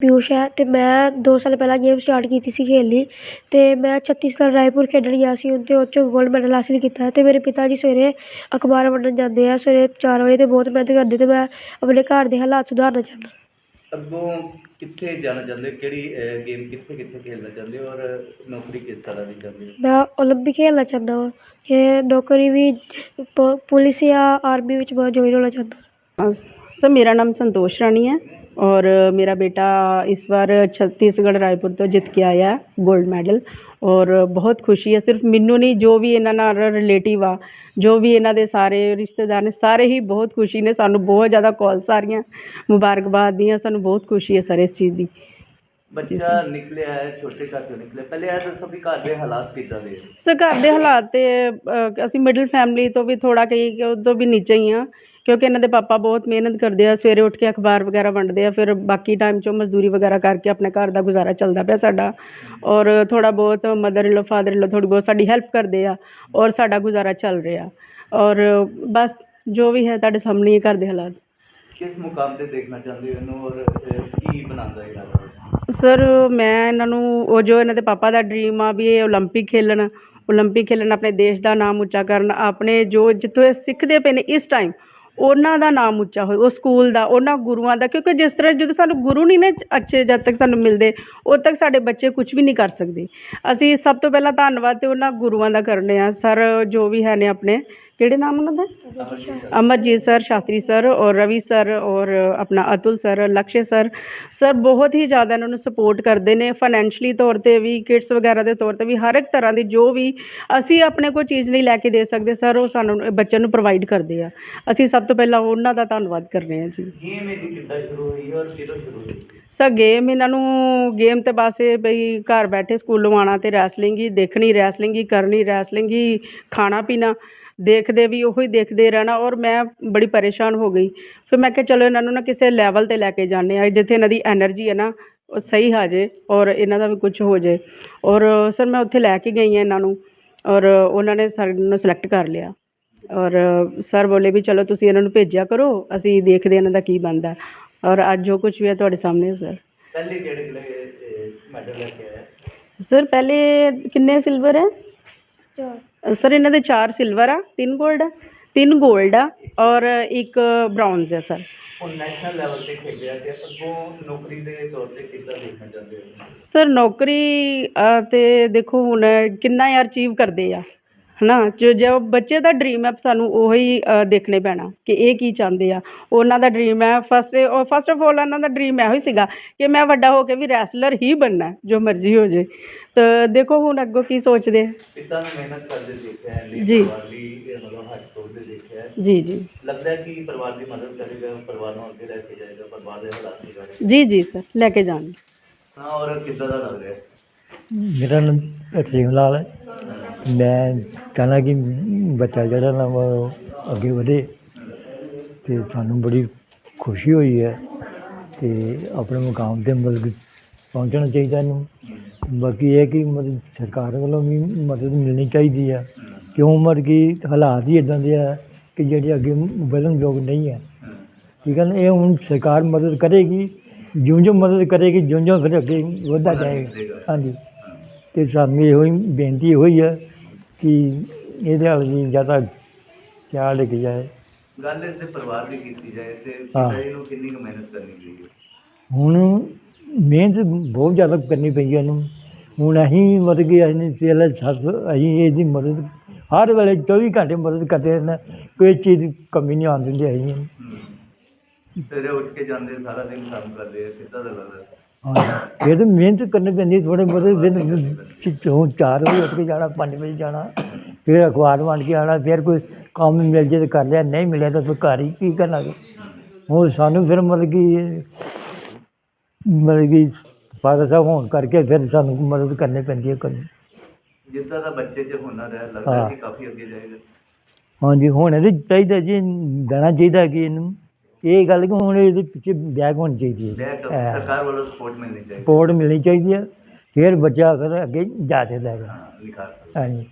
ਪਿਊਸ਼ ਹੈ ਅਤੇ ਮੈਂ ਦੋ ਸਾਲ ਪਹਿਲਾਂ ਗੇਮ ਸਟਾਰਟ ਕੀਤੀ ਸੀ ਖੇਡਣੀ ਅਤੇ ਮੈਂ ਛੱਤੀਸਗੜ੍ਹ ਰਾਏਪੁਰ ਖੇਡਣ ਗਿਆ ਸੀ ਅਤੇ ਉਹ ਗੋਲਡ ਮੈਡਲ ਹਾਸਿਲ ਕੀਤਾ ਅਤੇ ਮੇਰੇ ਪਿਤਾ ਜੀ ਸਵੇਰੇ ਅਖ਼ਬਾਰ ਵੰਡਣ ਜਾਂਦੇ ਆ ਸਵੇਰੇ ਚਾਰ ਵਜੇ ਅਤੇ ਬਹੁਤ ਮਿਹਨਤ ਕਰਦੇ ਅਤੇ ਮੈਂ ਆਪਣੇ ਘਰ ਦੇ ਹਾਲਾਤ ਸੁਧਾਰਨਾ ਚਾਹੁੰਦਾ। ਅੱਗੋਂ ਕਿੱਥੇ ਜਾਣਾ ਚਾਹੁੰਦੇ ਕਿਹੜੀ ਗੇਮ ਕਿੱਥੇ ਕਿੱਥੇ ਖੇਡਣਾ ਚਾਹੁੰਦੇ ਔਰ ਨੌਕਰੀ ਕਿਸ ਤਰ੍ਹਾਂ ਦੀ ਚਾਹੁੰਦੇ ਮੈਂ ਓਲੰਪਿਕ ਖੇਡਣਾ ਚਾਹੁੰਦਾ ਹਾਂ ਕਿ ਨੌਕਰੀ ਵੀ ਪ- ਪੁਲਿਸ ਜਾਂ ਆਰਮੀ ਵਿੱਚ ਮੈਂ ਜੁਆਇਨ ਹੋਣਾ ਚਾਹੁੰਦਾ। ਸਰ ਮੇਰਾ ਨਾਮ ਸੰਤੋਸ਼ ਰਾਣੀ ਹੈ। ਔਰ ਮੇਰਾ ਬੇਟਾ ਇਸ ਵਾਰ ਛੱਤੀਸਗੜ੍ਹ ਰਾਏਪੁਰ ਤੋਂ ਜਿੱਤ ਕੇ ਆਇਆ ਗੋਲਡ ਮੈਡਲ ਔਰ ਬਹੁਤ ਖੁਸ਼ੀ ਹੈ। ਸਿਰਫ ਮੈਨੂੰ ਨਹੀਂ ਜੋ ਵੀ ਇਹਨਾਂ ਨਾਲ ਰਿਲੇਟਿਵ ਆ ਜੋ ਵੀ ਇਹਨਾਂ ਦੇ ਸਾਰੇ ਰਿਸ਼ਤੇਦਾਰ ਨੇ ਸਾਰੇ ਹੀ ਬਹੁਤ ਖੁਸ਼ੀ ਨੇ। ਸਾਨੂੰ ਬਹੁਤ ਜ਼ਿਆਦਾ ਕਾਲਸ ਆ ਰਹੀਆਂ ਮੁਬਾਰਕਬਾਦ ਦੀਆਂ। ਸਾਨੂੰ ਬਹੁਤ ਖੁਸ਼ੀ ਹੈ ਸਰ ਇਸ ਚੀਜ਼ ਦੀ। ਬੱਚਾ ਨਿਕਲਿਆ ਹੈ ਛੋਟੇ ਘਰ ਤੋਂ ਨਿਕਲਿਆ। ਪਹਿਲੇ ਇਹ ਦੱਸੋ ਘਰ ਦੇ ਹਾਲਾਤ ਕਿੱਦਾਂ ਦੇ? ਸਰ ਘਰ ਦੇ ਹਾਲਾਤ ਤੇ ਅਸੀਂ ਮਿਡਲ ਫੈਮਿਲੀ ਤੋਂ ਵੀ ਥੋੜਾ ਕਈ ਕਿ ਉਹ ਤੋਂ ਵੀ ਨੀਚੇ ਹੀ ਆ ਕਿਉਂਕਿ ਇਹਨਾਂ ਦੇ ਪਾਪਾ ਬਹੁਤ ਮਿਹਨਤ ਕਰਦੇ ਆ ਸਵੇਰੇ ਉੱਠ ਕੇ ਅਖਬਾਰ ਵਗੈਰਾ ਵੰਡਦੇ ਆ ਫਿਰ ਬਾਕੀ ਟਾਈਮ 'ਚੋਂ ਮਜ਼ਦੂਰੀ ਵਗੈਰਾ ਕਰਕੇ ਆਪਣੇ ਘਰ ਦਾ ਗੁਜ਼ਾਰਾ ਚੱਲਦਾ ਪਿਆ ਸਾਡਾ ਔਰ ਥੋੜਾ ਬਹੁਤ mother in law father in ਲੋ ਥੋੜੀ ਬਹੁਤ ਸਾਡੀ ਹੈਲਪ ਕਰਦੇ ਆ ਔਰ ਸਾਡਾ ਗੁਜ਼ਾਰਾ ਚੱਲ ਰਿਹਾ ਔਰ ਬਸ ਜੋ ਵੀ ਹੈ ਤੁਹਾਡੇ ਸਾਹਮਣੇ ਹੀ ਹੈ ਘਰ ਦੇ ਹਾਲਾਤ ਕਿਸ ਮੁਕਾਮ ਤੇ ਦੇਖਣਾ ਚਾਹੁੰਦੇ ਹੋ ਇਹਨੂੰ ਔਰ ਅਹ, ਕੀ ਬਣਾਉਂਦਾ ਇਹਨਾਂ ਦਾ ਸਰ ਮੈਂ ਇਹਨਾਂ ਨੂੰ ਉਹ ਜੋ ਇਹਨਾਂ ਦੇ ਪਾਪਾ ਦਾ ਡ੍ਰੀਮ ਆ ਵੀ ਇਹ 올림픽 ਖੇਲਣ 올림픽 ਖੇਲਣ ਆਪਣੇ ਦੇਸ਼ ਦਾ ਨਾਮ ਉੱਚਾ ਕਰਨ ਆਪਣੇ ਜੋ ਜਿੱਥੋਂ ਇਹ ਸਿੱਖਦੇ ਪਏ ਨੇ ਇਸ ਟਾਈਮ ਉਹਨਾਂ ਦਾ ਨਾਮ ਉੱਚਾ ਹੋਏ, ਉਹ ਸਕੂਲ ਦਾ, ਉਹਨਾਂ ਗੁਰੂਆਂ ਦਾ, ਕਿਉਂਕਿ ਜਿਸ ਤਰ੍ਹਾਂ ਜਦੋਂ ਸਾਨੂੰ ਗੁਰੂ ਨਹੀਂ ਨੇ ਅੱਛੇ ਜਦ ਤੱਕ ਸਾਨੂੰ ਮਿਲਦੇ, ਉਦ ਤੱਕ ਸਾਡੇ ਬੱਚੇ ਕੁਝ ਵੀ ਨਹੀਂ ਕਰ ਸਕਦੇ। ਅਸੀਂ ਸਭ ਤੋਂ ਪਹਿਲਾਂ ਧੰਨਵਾਦ ਤੇ ਉਹਨਾਂ ਗੁਰੂਆਂ ਦਾ ਕਰਨੇ ਆ, ਸਰ ਜੋ ਵੀ ਹੈ ਨੇ ਆਪਣੇ। ਕਿਹੜੇ ਨਾਮ ਉਹਨਾਂ ਦਾ? ਅਮਰਜੀਤ ਸਰ। ਸ਼ਾਸਤਰੀ ਸਰ ਔਰ ਰਵੀ ਸਰ ਔਰ ਆਪਣਾ Atul sir Lakshay sir sir ਬਹੁਤ ਹੀ ਜ਼ਿਆਦਾ ਇਹਨਾਂ ਨੂੰ ਸਪੋਰਟ ਕਰਦੇ ਨੇ ਫਾਈਨੈਂਸ਼ਲੀ ਤੌਰ ਤੇ ਵੀ ਕਿਟਸ ਵਗੈਰਾ ਦੇ ਤੌਰ ਤੇ ਵੀ ਹਰ ਇੱਕ ਤਰ੍ਹਾਂ ਦੀ ਜੋ ਵੀ ਅਸੀਂ ਆਪਣੇ ਕੋਲ ਚੀਜ਼ ਨਹੀਂ ਲੈ ਕੇ ਦੇ ਸਕਦੇ ਸਰ ਉਹ ਸਾਨੂੰ ਬੱਚਿਆਂ ਨੂੰ ਪ੍ਰੋਵਾਈਡ ਕਰਦੇ ਆ। ਅਸੀਂ ਸਭ ਤੋਂ ਪਹਿਲਾਂ ਉਹਨਾਂ ਦਾ ਧੰਨਵਾਦ ਕਰਨੇ ਆ ਜੀ। ਗੇਮ ਇਹਦੀ ਕਿੱਦਾਂ ਸ਼ੁਰੂ ਹੋਈ ਔਰ ਕਿਦੋਂ ਸ਼ੁਰੂ ਹੋਈ? ਸਰ ਗੇਮ ਇਹਨਾਂ ਨੂੰ ਗੇਮ ਤੇ ਬਸ ਇਹ ਬਈ ਘਰ ਬੈਠੇ ਸਕੂਲੋਂ ਆਉਣਾ ਤੇ ਰੈਸਲਿੰਗ ਹੀ ਦੇਖਣੀ ਰੈਸਲਿੰਗ ਹੀ ਕਰਨੀ ਰੈਸਲਿੰਗ ਹੀ ਖਾਣਾ ਪੀਣਾ। ਦੇਖਦੇ ਵੀ ਉਹੀ ਦੇਖਦੇ ਰਹਿਣਾ ਔਰ ਮੈਂ ਬੜੀ ਪਰੇਸ਼ਾਨ ਹੋ ਗਈ। ਫਿਰ ਮੈਂ ਕਿਹਾ ਚਲੋ ਇਹਨਾਂ ਨੂੰ ਨਾ ਕਿਸੇ ਲੈਵਲ ਤੇ ਲੈ ਕੇ ਜਾਂਦੇ ਆ ਜਿੱਥੇ ਇਹਨਾਂ ਦੀ એનર્ਜੀ ਹੈ ਨਾ ਉਹ ਸਹੀ ਆ ਜੇ ਔਰ ਇਹਨਾਂ ਦਾ ਵੀ ਕੁਝ ਹੋ ਜੇ। ਔਰ ਸਰ ਮੈਂ ਉੱਥੇ ਲੈ ਕੇ ਗਈ ਹਾਂ ਇਹਨਾਂ ਨੂੰ ਔਰ ਉਹਨਾਂ ਨੇ ਸਰ ਨੂੰ ਸਿਲੈਕਟ ਕਰ ਲਿਆ। ਔਰ ਸਰ ਬੋਲੇ ਵੀ ਚਲੋ ਤੁਸੀਂ ਇਹਨਾਂ ਨੂੰ ਭੇਜਿਆ ਕਰੋ ਅਸੀਂ ਦੇਖਦੇ ਇਹਨਾਂ ਦਾ ਕੀ ਬਣਦਾ। ਔਰ ਅੱਜ ਜੋ ਕੁਝ ਵੀ ਹੈ ਤੁਹਾਡੇ ਸਾਹਮਣੇ ਸਰ। ਪਹਿਲੇ ਕਿਹੜੇ ਮੈਡਲ ਲੈ ਸਰ ਪਹਿਲੇ ਕਿੰਨੇ ਸਿਲਵਰ ਹੈ? ਸਰ ਇਹਨਾਂ ਦੇ 4 ਸਿਲਵਰ ਆ 3 골ਡ ਆ 3 골ਡ ਆ ਔਰ ਇੱਕ ਬ੍ਰੌਂਜ਼ ਹੈ ਸਰ। ਹੁਣ ਨੈਸ਼ਨਲ ਲੈਵਲ ਤੇ ਖੇਡਿਆ ਤੇ ਅੱਗੋਂ ਨੌਕਰੀ ਦੇ ਤੌਰ ਤੇ ਕਿੱਦਾਂ ਦੇਖਣਾ ਚਾਹੁੰਦੇ ਹੋ? ਸਰ ਨੌਕਰੀ ਅ, ਤੇ ਦੇਖੋ ਹੁਣ ਕਿੰਨਾ ਯਾਰ ਅਚੀਵ ਕਰਦੇ ਆ। ਹਨਾ? ਜੋ ਜੋ ਬੱਚੇ ਦਾ ਡ੍ਰੀਮ ਹੈ ਸਾਨੂੰ ਉਹੀ ਦੇਖਣੇ ਪੈਣਾ ਕਿ ਇਹ ਕੀ ਚਾਹੁੰਦੇ ਆ। ਉਹਨਾਂ ਦਾ ਡ੍ਰੀਮ ਹੈ ਫਸਟ ਫਸਟ ਆਫ ਆਲ ਉਹਨਾਂ ਦਾ ਡ੍ਰੀਮ ਇਹੋ ਹੀ ਸੀਗਾ ਕਿ ਮੈਂ ਵੱਡਾ ਹੋ ਕੇ ਵੀ ਰੈਸਲਰ ਹੀ ਬਣਨਾ ਹੈ, ਜੋ ਮਰਜ਼ੀ ਹੋ ਜੇ। ਤਾਂ ਦੇਖੋ ਹੁਣ ਅੱਗੋਂ ਕੀ ਸੋਚਦੇ ਆ। ਪਿਤਾ ਨੂੰ ਮਿਹਨਤ ਕਰਦੇ ਦੇਖਿਆ ਹੈ ਜੀ। ਮਤਲਬ ਹੱਥ ਤੋੜਦੇ ਦੇਖਿਆ ਹੈ। ਜੀ ਜੀ। ਲੱਗਦਾ ਹੈ ਕਿ ਪਰਿਵਾਰ ਦੀ ਮਦਦ ਕਰੇਗਾ ਪਰਿਵਾਰ ਨੂੰ ਅੱਗੇ ਲੈ ਕੇ ਜਾਏਗਾ ਪਰਿਵਾਰ ਦੇ ਹਾਲਾਤ ਨਿਗਾਰੇ ਜੀ ਜੀ ਸਰ ਲੈ ਕੇ ਜਾਣਗੇ। ਹਾਂ ਔਰ ਕਿੱਦਾਂ ਦਾ ਲੱਗ ਰਿਹਾ? ਹੈ? ਮੇਰਾ ਨਾਮ ਰਸੀਮ ਲਾਲ ਹੈ। ਮੈਂ ਚਾਹੁੰਦਾ ਕਿ ਬੱਚਾ ਜਿਹੜਾ ਨਾ ਵਾ, ਉਹ ਅੱਗੇ ਵਧੇ ਤੇ ਸਾਨੂੰ ਬੜੀ ਖੁਸ਼ੀ ਹੋਈ ਹੈ ਤੇ ਆਪਣੇ ਮੁਕਾਮ ਤੇ ਮਤਲਬ ਪਹੁੰਚਣਾ ਚਾਹੀਦਾ ਇਹਨੂੰ। ਬਾਕੀ ਇਹ ਕਿ ਮਤਲਬ ਸਰਕਾਰ ਵੱਲੋਂ ਵੀ ਮਦਦ ਮਿਲਣੀ ਚਾਹੀਦੀ ਹੈ ਕਿਉਂ? ਮਤਲਬ ਕਿ ਹਾਲਾਤ ਹੀ ਇਦਾਂ ਦੇ ਆ ਕਿ ਜਿਹੜੇ ਅੱਗੇ ਵਧਣ ਯੋਗ ਨਹੀਂ ਹੈ ਠੀਕ ਹੈ ਨਾ? ਇਹ ਹੁਣ ਸਰਕਾਰ ਮਦਦ ਕਰੇਗੀ ਜਿਉਂ ਜਿਉਂ ਮਦਦ ਕਰੇਗੀ ਜਿਉਂ ਜਿਉਂ ਫਿਰ ਅੱਗੇ ਵਧਦਾ ਜਾਏਗਾ। ਹਾਂਜੀ। ਤੇ ਸਾਨੂੰ ਇਹੋ ਹੀ ਬੇਨਤੀ ਹੋਈ ਹੈ ਕਿ ਇਹਦੇ ਹਾਲ ਜੀ ਜ਼ਿਆਦਾ ਖਿਆਲ ਲੈ ਕੇ ਜਾਏ ਗੱਲ ਇਸ ਦੇ ਪਰਿਵਾਰ ਦੀ ਕੀਤੀ ਜਾਏ ਤੇ ਹਾਂ। ਪਿਤਾ ਜੀ ਨੂੰ ਕਿੰਨੀ ਕੁ ਮਿਹਨਤ ਕਰਨੀ ਚਾਹੀਦੀ ਹੁਣ ਮਿਹਨਤ ਬਹੁਤ ਜ਼ਿਆਦਾ ਕਰਨੀ ਪਈ ਹੈ ਇਹਨੂੰ ਹੁਣ ਅਸੀਂ ਮਤਲਬ ਕਿ ਅਸੀਂ ਪਹਿਲਾਂ ਸੱਸ ਅਸੀਂ ਇਹਦੀ ਮਦਦ ਹਰ ਵੇਲੇ 24 ਘੰਟੇ ਮਦਦ ਕਰਦੇ ਰਹਿੰਦੇ ਹਾਂ। ਕੋਈ ਚੀਜ਼ ਦੀ ਕਮੀ ਨਹੀਂ ਆਉਣ ਦਿੰਦੇ ਅਸੀਂ ਇਹਨੂੰ। ਸਵੇਰੇ ਉੱਠ ਕੇ ਜਾਂਦੇ ਸਾਰਾ ਦਿਨ ਕੰਮ ਕਰਦੇ ਆ ਕਿੱਦਾਂ ਦਾ ਲੱਗਦਾ ਇਹ ਤਾਂ ਮਿਹਨਤ ਕਰਨੀ ਪੈਂਦੀ ਥੋੜੇ ਬਹੁਤੇ ਦਿਨ ਚੋਂ 4 ਵਜੇ ਉੱਠ ਕੇ ਜਾਣਾ 5 ਵਜੇ ਜਾਣਾ ਫਿਰ ਅਖਬਾਰ ਵੰਡ ਕੇ ਆਉਣਾ ਫਿਰ ਕੋਈ ਕੰਮ ਮਿਲ ਜੇ ਤਾਂ ਕਰ ਲਿਆ ਨਹੀਂ ਮਿਲਿਆ ਤਾਂ ਫਿਰ ਘਰ ਹੀ ਕੀ ਕਰਨਾ ਹੁਣ ਸਾਨੂੰ ਫਿਰ ਮਤਲਬ ਕਿ ਮਤਲਬ ਕਿ ਫਾਦਰ ਸਾਹਿਬ ਹੋਣ ਕਰਕੇ ਫਿਰ ਸਾਨੂੰ ਮਦਦ ਕਰਨੀ ਪੈਂਦੀ ਹੈ ਕਰਨੀ ਜਿੱਦਾਂ ਦਾ ਬੱਚੇ 'ਚ ਹੁਨਰ ਹੈ ਲੱਗਦਾ। ਕਿ ਕਾਫੀ ਅੱਗੇ ਜਾਏਗਾ। ਹਾਂਜੀ ਹੁਣ ਇਹਦੇ ਚਾਹੀਦਾ ਜੀ ਦੇਣਾ ਚਾਹੀਦਾ ਕਿ ਇਹਨੂੰ। ਇਹ ਗੱਲ ਕਿ ਹੁਣ ਇਹਦੇ ਪਿੱਛੇ ਬੈਗ ਹੋਣੀ ਚਾਹੀਦੀ ਹੈ। ਸਰਕਾਰ ਵੱਲੋਂ ਸਪੋਰਟ ਮਿਲਣੀ ਚਾਹੀਦੀ ਸਪੋਰਟ ਮਿਲਣੀ ਚਾਹੀਦੀ ਹੈ। ਫਿਰ ਬੱਚਾ ਫਿਰ ਅੱਗੇ ਜਾ ਸਕਦਾ ਹੈਗਾ। ਹਾਂ ਨਿਖਾਰ ਹਾਂਜੀ।